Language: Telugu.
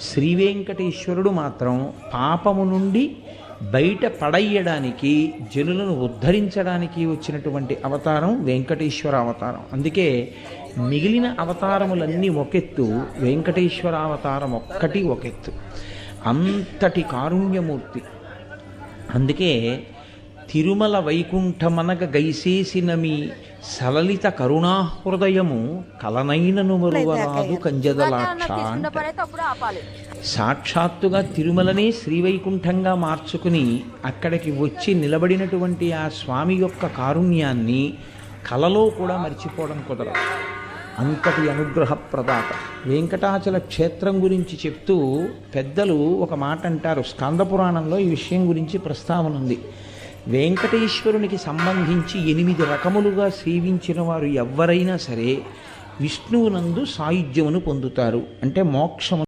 శ్రీ వెంకటేశ్వరుడు మాత్రం పాపము నుండి బయట పడయ్యడానికి జనులను ఉద్ధరించడానికి వచ్చినటువంటి అవతారం వెంకటేశ్వర అవతారం. అందుకే మిగిలిన అవతారములన్నీ ఒకెత్తు వెంకటేశ్వర అవతారం ఒక్కటి ఒకెత్తు. అంతటి కారుణ్యమూర్తి. అందుకే తిరుమల వైకుంఠమనగ గైసేసిన మీ సలలిత కరుణాహృదయము కలనైనను మరువరాదు కంజదలాక్ష సాక్షాత్తుగా తిరుమలనే శ్రీవైకుంఠంగా మార్చుకుని అక్కడికి వచ్చి నిలబడినటువంటి ఆ స్వామి యొక్క కారుణ్యాన్ని కలలో కూడా మర్చిపోవడం కుదరదు. అంతటి అనుగ్రహ ప్రదాత వెంకటాచల క్షేత్రం గురించి చెప్తూ పెద్దలు ఒక మాట అంటారు స్కంద పురాణంలో ఈ విషయం గురించి ప్రస్తావన ఉంది వెంకటేశ్వరునికి సంబంధించి ఎనిమిది రకములుగా సేవించిన వారు ఎవరైనా సరే విష్ణువునందు సాయుధ్యమును పొందుతారు. అంటే మోక్షము